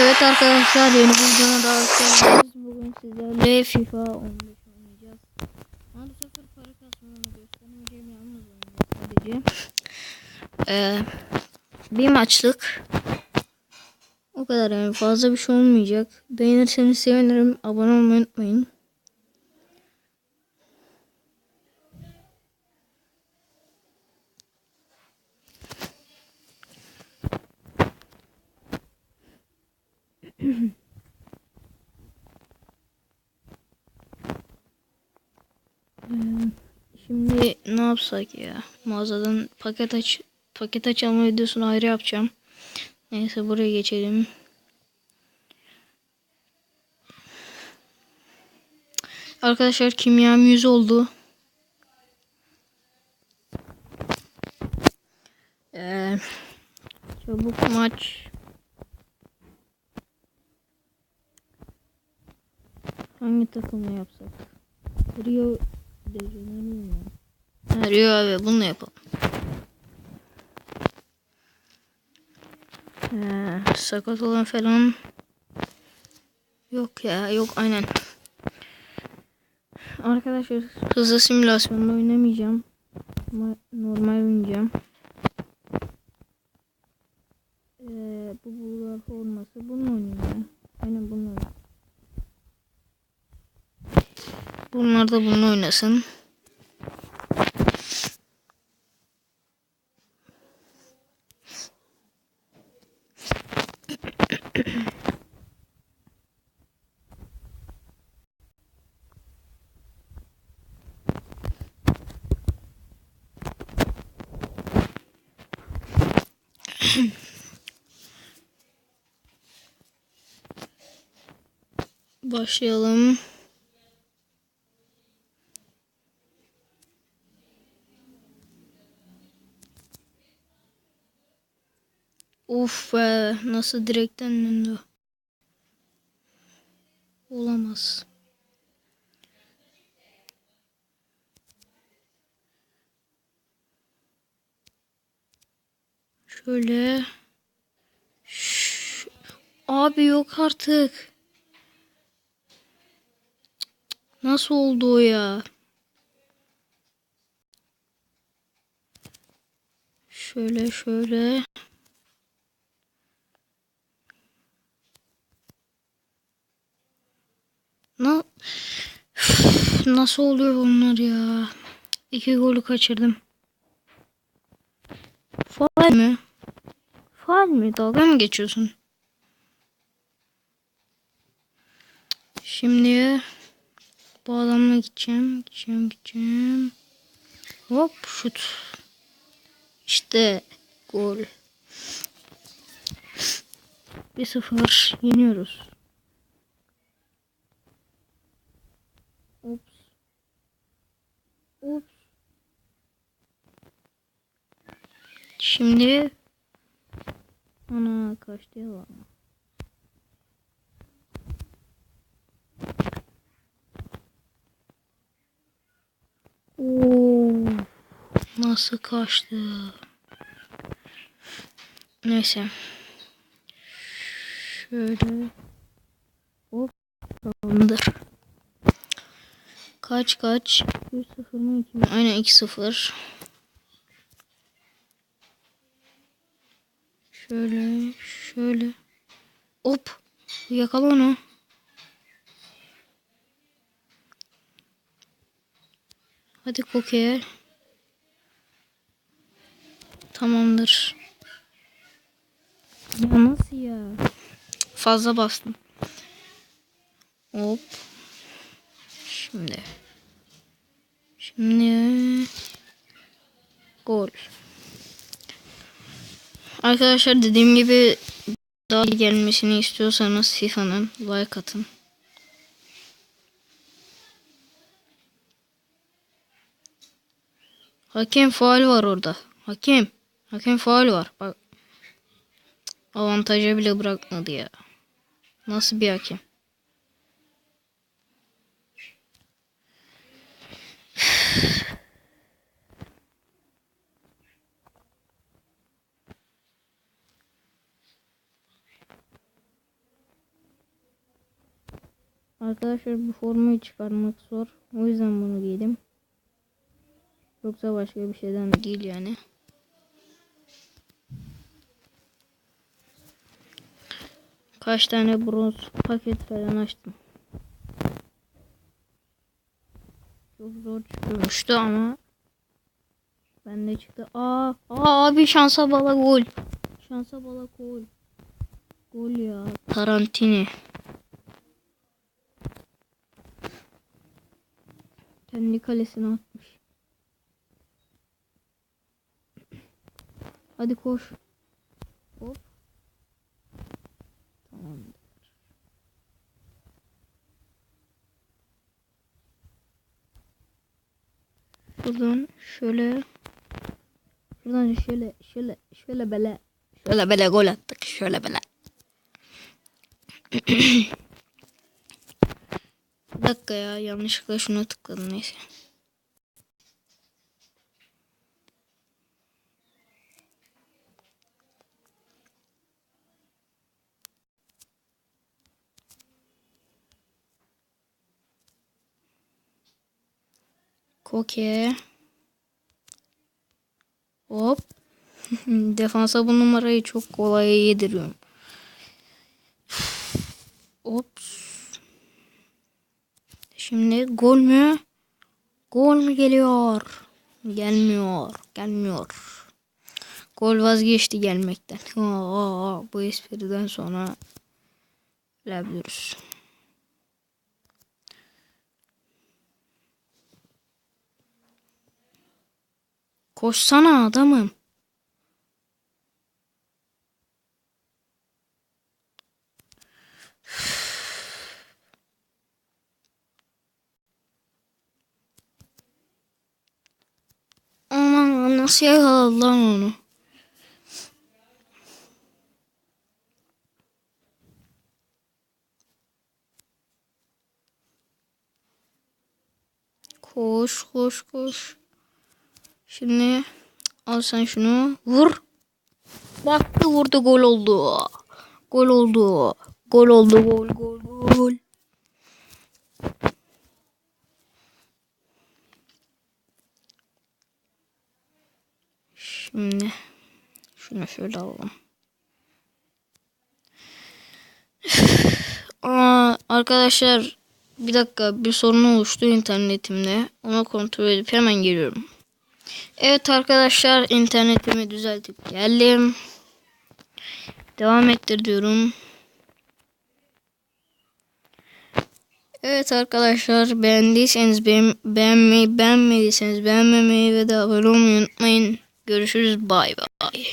Evet arkadaşlar yeni bir videona daha hoş. Bugün sizlerle FIFA 15 oynayacağız. Maalesef para kasmamı göstermeyeceğim yalnız oynayacağım sadece. Ee, bir maçlık. O kadar yani fazla bir şey olmayacak. Beğenirseniz sevinirim. Abone olmayı unutmayın. Şimdi ne yapsak ya? Mağazadan paket aç paket açalma videosunu ayrı yapacağım. Neyse buraya geçelim. Arkadaşlar kimyam 100 oldu. Ee, çabuk maç. Hangi takımı yapsak? Rio de Janeiro? Ha, Rio abi bunu yapalım. Ee, sakat olan falan yok ya yok aynen. Arkadaşlar hızlı simülasyonda oynamayacağım. Ama normal oynayacağım. Ee, bu bulgar forması bununla oynayayım ya. Aynen bununla oynayayım. Bunlar da bununla oynasın. Başlayalım. Of be nasıl direkten döndü. Olamaz. Şöyle. Ş- Abi yok artık. Nasıl oldu o ya? Şöyle şöyle. Nasıl oluyor bunlar ya? İki golü kaçırdım. Faal mi? Faal mi? Dalga mı geçiyorsun? Şimdi bu adamla gideceğim. Gideceğim gideceğim. Hop şut. İşte gol. 1-0 yeniyoruz. Ups. Ups. Şimdi ana kaçtı ya bana. Oo, nasıl kaçtı? Neyse. Şöyle. Hop. Tamamdır. Kaç kaç? 1-0 mı 2 mi? Aynen 2-0. Şöyle şöyle. Hop. Yakala onu. Hadi Koke. Tamamdır. Ya nasıl ya? Fazla bastım. Hop. Şimdi. Şimdi. Gol. Arkadaşlar dediğim gibi daha gelmesini istiyorsanız FIFA'nın like atın. Hakem faal var orada. Hakem. Hakem faal var. Bak. Avantaja bile bırakmadı ya. Nasıl bir hakem? Arkadaşlar bu formayı çıkarmak zor. O yüzden bunu giydim. Yoksa başka bir şeyden değil yani. Kaç tane bronz paket falan açtım. Çok zor çıkıyormuştu ama bende çıktı. Aa, aa abi şansa bala gol. Şansa bala gol. Gol ya. Tarantini. Kendi kalesine atmış. Hadi koş. Hop. Tamamdır. Şuradan şöyle Şuradan şöyle şöyle şöyle böyle şöyle böyle gol attık. Şöyle böyle. Bir dakika ya yanlışlıkla şuna tıkladım neyse. Koke. Hop. Defansa bu numarayı çok kolay yediriyorum. Ops. Şimdi gol mü? Gol mü geliyor? Gelmiyor. Gelmiyor. Gol vazgeçti gelmekten. Aa, bu espriden sonra bilebiliriz. Koşsana adamım. Aman nasıl yakaladı lan onu? Koş koş koş. Şimdi al sen şunu vur. Baktı vurdu gol oldu. Gol oldu. Gol oldu gol gol gol. Şimdi şunu şöyle alalım. Aa, arkadaşlar bir dakika bir sorun oluştu internetimde. Onu kontrol edip hemen geliyorum. Evet arkadaşlar internetimi düzeltip geldim. Devam ettir diyorum. Evet arkadaşlar beğendiyseniz beğen beğenmeyi beğenmediyseniz beğenmemeyi ve de abone olmayı unutmayın. Görüşürüz bay bay.